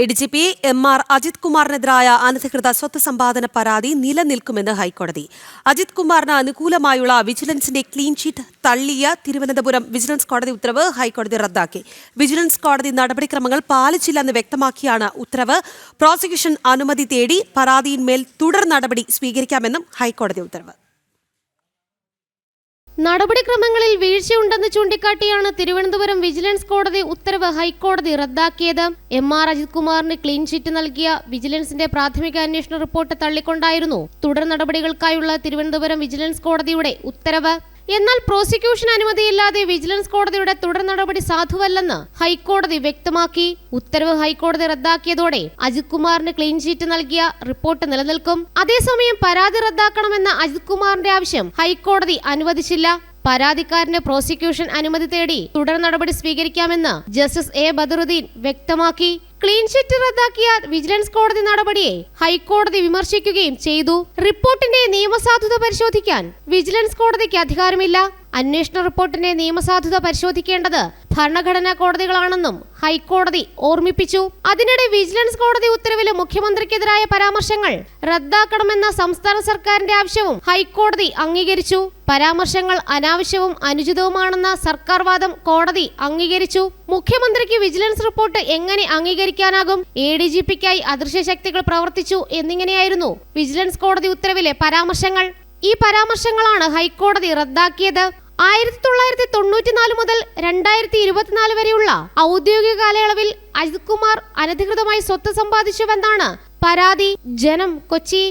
A D G P M R Ajith കുമാറിനെതിരായ അനധികൃത സ്വത്ത് സമ്പാദന പരാതി നിലനിൽക്കുമെന്ന് ഹൈക്കോടതി. അജിത് കുമാറിന് അനുകൂലമായുള്ള വിജിലൻസിന്റെ ക്ലീൻ ചീറ്റ് തള്ളിയ തിരുവനന്തപുരം വിജിലൻസ് കോടതി ഉത്തരവ് ഹൈക്കോടതി റദ്ദാക്കി. വിജിലൻസ് കോടതി നടപടിക്രമങ്ങൾ പാലിച്ചില്ലെന്ന് വ്യക്തമാക്കിയാണ് ഉത്തരവ്. പ്രോസിക്യൂഷൻ അനുമതി തേടി പരാതിയിന്മേൽ തുടർ നടപടി സ്വീകരിക്കാമെന്നും ഹൈക്കോടതി ഉത്തരവ്. നടപടിക്രമങ്ങളിൽ വീഴ്ചയുണ്ടെന്ന് ചൂണ്ടിക്കാട്ടിയാണ് തിരുവനന്തപുരം വിജിലൻസ് കോടതി ഉത്തരവ് ഹൈക്കോടതി റദ്ദാക്കിയത്. എം ആർ അജിത് കുമാറിന് ക്ലീൻ ചിറ്റ് നൽകിയ വിജിലൻസിന്റെ പ്രാഥമിക അന്വേഷണ റിപ്പോർട്ട് തള്ളിക്കൊണ്ടായിരുന്നു. തുടർ നടപടികൾക്കായുള്ള തിരുവനന്തപുരം വിജിലൻസ് കോടതിയുടെ ഉത്തരവ്. എന്നാൽ പ്രോസിക്യൂഷൻ അനുമതിയില്ലാതെ വിജിലൻസ് കോടതിയുടെ തുടർ നടപടി സാധുവല്ലെന്ന് ഹൈക്കോടതി വ്യക്തമാക്കി. ഉത്തരവ് ഹൈക്കോടതി റദ്ദാക്കിയതോടെ അജിത് കുമാറിന് ക്ലീൻ ചീറ്റ് നൽകിയ റിപ്പോർട്ട് നിലനിൽക്കും. അതേസമയം പരാതി റദ്ദാക്കണമെന്ന അജിത് കുമാറിന്റെ ആവശ്യം ഹൈക്കോടതി അനുവദിച്ചില്ല. പരാതിക്കാരന് പ്രോസിക്യൂഷൻ അനുമതി തേടി തുടർ നടപടി സ്വീകരിക്കാമെന്ന് ജസ്റ്റിസ് എ ബദറുദ്ദീൻ വ്യക്തമാക്കി. ക്ലീൻ ചിറ്റ് റദ്ദാക്കിയ വിജിലൻസ് കോടതി നടപടിയെ ഹൈക്കോടതി വിമർശിക്കുകയും ചെയ്തു. റിപ്പോർട്ടിന്റെ നിയമസാധുത പരിശോധിക്കാൻ വിജിലൻസ് കോടതിക്ക് അധികാരമില്ല. അന്വേഷണ റിപ്പോർട്ടിന്റെ നിയമസാധുത പരിശോധിക്കേണ്ടത് ഭരണഘടനാ കോടതികളാണെന്നും ഹൈക്കോടതി ഓർമ്മിപ്പിച്ചു. അതിനിടെ വിജിലൻസ് കോടതി ഉത്തരവിലെ മുഖ്യമന്ത്രിക്കെതിരായ പരാമർശങ്ങൾ റദ്ദാക്കണമെന്ന സംസ്ഥാന സർക്കാരിന്റെ ആവശ്യവും ഹൈക്കോടതി അംഗീകരിച്ചു. പരാമർശങ്ങൾ അനാവശ്യവും അനുചിതവുമാണെന്ന സർക്കാർ വാദം കോടതി അംഗീകരിച്ചു. മുഖ്യമന്ത്രിക്ക് വിജിലൻസ് റിപ്പോർട്ട് എങ്ങനെ അംഗീകരിക്കാനാകും? എ ഡി ജി പിക്കായി അദൃശ്യ ശക്തികൾ പ്രവർത്തിച്ചു എന്നിങ്ങനെയായിരുന്നു വിജിലൻസ് കോടതി ഉത്തരവിലെ പരാമർശങ്ങൾ. ഈ പരാമർശങ്ങളാണ് ഹൈക്കോടതി റദ്ദാക്കിയത്. ആയിരത്തി തൊള്ളായിരത്തി തൊണ്ണൂറ്റിനാല് മുതൽ രണ്ടായിരത്തി ഇരുപത്തിനാല് വരെയുള്ള ഔദ്യോഗിക കാലയളവിൽ അജിത് കുമാർ അനധികൃതമായി സ്വത്ത് സമ്പാദിച്ചുവെന്നാണ് പരാതി. ജനം കൊച്ചി.